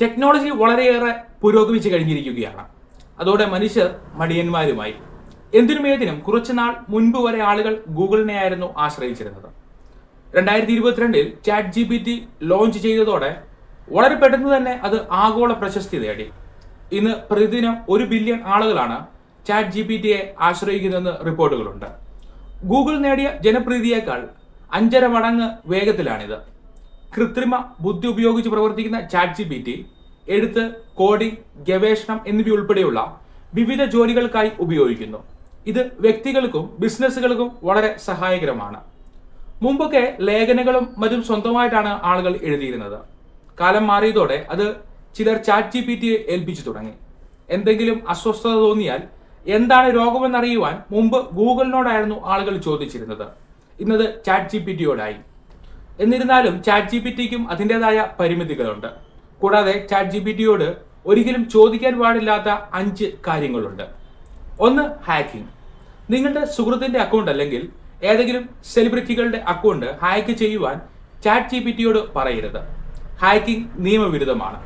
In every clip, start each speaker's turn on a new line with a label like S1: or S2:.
S1: Technology വളരെയേറെ പുരോഗമിച്ചു കഴിഞ്ഞിരിക്കുകയാണ്. അതോടെ മനുഷ്യർ മടിയന്മാരുമായി. എന്തിനുമേതിനും കുറച്ചുനാൾ മുൻപ് വരെ ആളുകൾ ഗൂഗിളിനെയായിരുന്നു ആശ്രയിച്ചിരുന്നത്. രണ്ടായിരത്തി ഇരുപത്തിരണ്ടിൽ chat G B T launch ചെയ്തതോടെ വളരെ പെട്ടെന്ന് തന്നെ അത് ആഗോള പ്രശസ്തി നേടി. ഇന്ന് പ്രതിദിനം ഒരു ബില്യൺ ആളുകളാണ് ചാറ്റ് ജി പി ടിയെ ആശ്രയിക്കുന്നതെന്ന് റിപ്പോർട്ടുകളുണ്ട്. ഗൂഗിൾ നേടിയ ജനപ്രീതിയേക്കാൾ അഞ്ചര മടങ്ങ് വേഗത്തിലാണിത്. കൃത്രിമ ബുദ്ധി ഉപയോഗിച്ച് പ്രവർത്തിക്കുന്ന ചാറ്റ് ജി ടി എഴുത്ത് കോഡിംഗ് ഗവേഷണം എന്നിവയുൾപ്പെടെയുള്ള വിവിധ ജോലികൾക്കായി ഉപയോഗിക്കുന്നു. ഇത് വ്യക്തികൾക്കും ബിസിനസ്സുകൾക്കും വളരെ സഹായകരമാണ്. മുമ്പൊക്കെ ലേഖനങ്ങളും മറ്റും സ്വന്തമായിട്ടാണ് ആളുകൾ എഴുതിയിരുന്നത്. കാലം മാറിയതോടെ അത് ചിലർ ചാറ്റ് ജി പി ടിയെ ഏൽപ്പിച്ചു തുടങ്ങി. എന്തെങ്കിലും അസ്വസ്ഥത തോന്നിയാൽ എന്താണ് രോഗമെന്നറിയുവാൻ മുമ്പ് ഗൂഗിളിനോടായിരുന്നു ആളുകൾ ചോദിച്ചിരുന്നത്. ഇന്നത് ചാറ്റ് ജി പി ടിയോടായി എന്നിരുന്നാലും ചാറ്റ് ജി പി ടിക്കും അതിന്റെതായ പരിമിതികളുണ്ട്. കൂടാതെ ചാറ്റ് ജി പി ടിയോട് ഒരിക്കലും ചോദിക്കാൻ പാടില്ലാത്ത അഞ്ച് കാര്യങ്ങളുണ്ട്. ഒന്ന് ഹാക്കിംഗ് നിങ്ങളുടെ സുഹൃത്തിന്റെ അക്കൗണ്ട് അല്ലെങ്കിൽ ഏതെങ്കിലും സെലിബ്രിറ്റികളുടെ അക്കൗണ്ട് ഹാക്ക് ചെയ്യുവാൻ ചാറ്റ് ജി പി ടിയോട് പറയരുത്. ഹാക്കിംഗ് നിയമവിരുദ്ധമാണ്.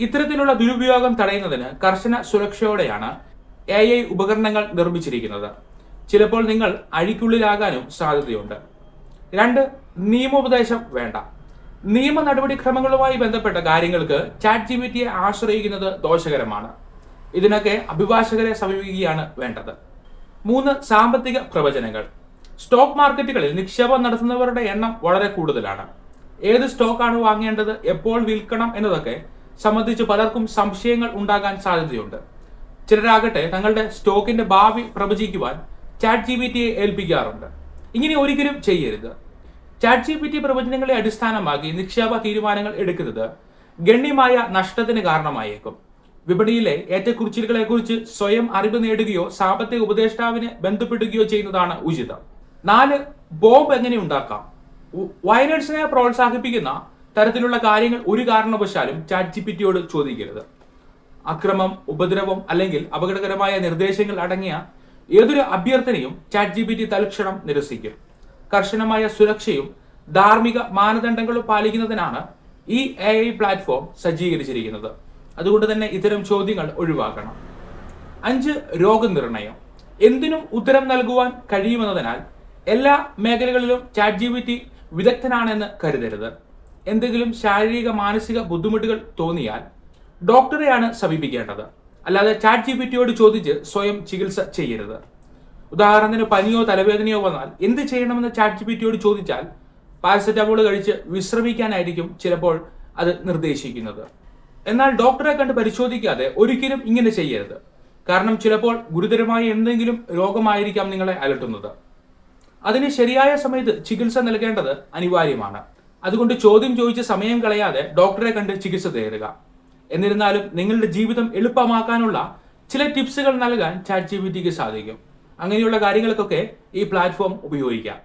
S1: ഇത്തരത്തിലുള്ള ദുരുപയോഗം തടയുന്നതിന് കർശന സുരക്ഷയോടെയാണ് എ ഐ ഉപകരണങ്ങൾ നിർമ്മിച്ചിരിക്കുന്നത്. ചിലപ്പോൾ നിങ്ങൾ അഴിക്കുള്ളിലാകാനും സാധ്യതയുണ്ട്. രണ്ട് നിയമോപദേശം വേണ്ട. നിയമ നടപടിക്രമങ്ങളുമായി ബന്ധപ്പെട്ട കാര്യങ്ങൾക്ക് ചാറ്റ് ജി ആശ്രയിക്കുന്നത് ദോഷകരമാണ്. ഇതിനൊക്കെ അഭിഭാഷകരെ സമീപിക്കുകയാണ് വേണ്ടത്. മൂന്ന് സാമ്പത്തിക പ്രവചനങ്ങൾ. സ്റ്റോക്ക് മാർക്കറ്റുകളിൽ നിക്ഷേപം നടത്തുന്നവരുടെ എണ്ണം വളരെ കൂടുതലാണ്. ഏത് സ്റ്റോക്കാണ് വാങ്ങേണ്ടത് എപ്പോൾ വിൽക്കണം എന്നതൊക്കെ സംബന്ധിച്ച് പലർക്കും സംശയങ്ങൾ ഉണ്ടാകാൻ സാധ്യതയുണ്ട്. ചിലരാകട്ടെ തങ്ങളുടെ സ്റ്റോക്കിന്റെ ഭാവി പ്രവചിക്കുവാൻ ചാറ്റ് ജി ബി ടിയെ ഏൽപ്പിക്കാറുണ്ട്. ഇങ്ങനെ ഒരിക്കലും ചെയ്യരുത്. ചാറ്റ് ജി പി ടി പ്രവചനങ്ങളെ അടിസ്ഥാനമാക്കി നിക്ഷേപ തീരുമാനങ്ങൾ എടുക്കുന്നത് ഗണ്യമായ നഷ്ടത്തിന് കാരണമായേക്കും. വിപണിയിലെ ഏറ്റക്കുറിച്ചിലുകളെ കുറിച്ച് സ്വയം അറിവ് നേടുകയോ സാമ്പത്തിക ഉപദേഷ്ടാവിനെ ബന്ധപ്പെടുകയോ ചെയ്യുന്നതാണ് ഉചിതം. നാല് ബോംബ് എങ്ങനെ ഉണ്ടാക്കാം? വയലൻസിനെ പ്രോത്സാഹിപ്പിക്കുന്ന തരത്തിലുള്ള കാര്യങ്ങൾ ഒരു കാരണവശാലും ചാറ്റ് ജി പി ടിയോട് ചോദിക്കരുത്. അക്രമം ഉപദ്രവം അല്ലെങ്കിൽ അപകടകരമായ നിർദ്ദേശങ്ങൾ അടങ്ങിയ ഏതൊരു അഭ്യർത്ഥനയും ചാറ്റ് ജി പി ടി തൽക്ഷണം നിരസിക്കും. കർശനമായ സുരക്ഷയും ധാർമ്മിക മാനദണ്ഡങ്ങളും പാലിക്കുന്നതിനാണ് ഈ എ ഐ പ്ലാറ്റ്ഫോം സജ്ജീകരിച്ചിരിക്കുന്നത്. അതുകൊണ്ട് തന്നെ ഇത്തരം ചോദ്യങ്ങൾ ഒഴിവാക്കണം. അഞ്ച് രോഗനിർണയം. എന്തിനും ഉത്തരം നൽകുവാൻ കഴിയുമെന്നതിനാൽ എല്ലാ മേഖലകളിലും ചാറ്റ് ജി ബി ടി വിദഗ്ധനാണെന്ന് കരുതരുത്. എന്തെങ്കിലും ശാരീരിക മാനസിക ബുദ്ധിമുട്ടുകൾ തോന്നിയാൽ ഡോക്ടറെയാണ് സമീപിക്കേണ്ടത്. അല്ലാതെ ചാറ്റ് ജി ബി ടിയോട് ചോദിച്ച് സ്വയം ചികിത്സ ചെയ്യരുത്. ഉദാഹരണത്തിന് പനിയോ തലവേദനയോ വന്നാൽ എന്ത് ചെയ്യണമെന്ന് ചാറ്റ് ജി പി ടിയോട് ചോദിച്ചാൽ പാരസെറ്റമോൾ കഴിച്ച് വിശ്രമിക്കാനായിരിക്കും ചിലപ്പോൾ അത് നിർദ്ദേശിക്കുന്നത്. എന്നാൽ ഡോക്ടറെ കണ്ട് പരിശോധിക്കാതെ ഒരിക്കലും ഇങ്ങനെ ചെയ്യരുത്. കാരണം ചിലപ്പോൾ ഗുരുതരമായ എന്തെങ്കിലും രോഗമായിരിക്കാം നിങ്ങളെ അലട്ടുന്നത്. അതിന് ശരിയായ സമയത്ത് ചികിത്സ നൽകേണ്ടത് അനിവാര്യമാണ്. അതുകൊണ്ട് ചോദ്യം ചോദിച്ച സമയം കളയാതെ ഡോക്ടറെ കണ്ട് ചികിത്സ തേടുക. എന്നിരുന്നാലും നിങ്ങളുടെ ജീവിതം എളുപ്പമാക്കാനുള്ള ചില ടിപ്സുകൾ നൽകാൻ ചാറ്റ് ജി സാധിക്കും. അങ്ങനെയുള്ള കാര്യങ്ങൾക്കൊക്കെ ഈ പ്ലാറ്റ്ഫോം ഉപയോഗിക്കാം.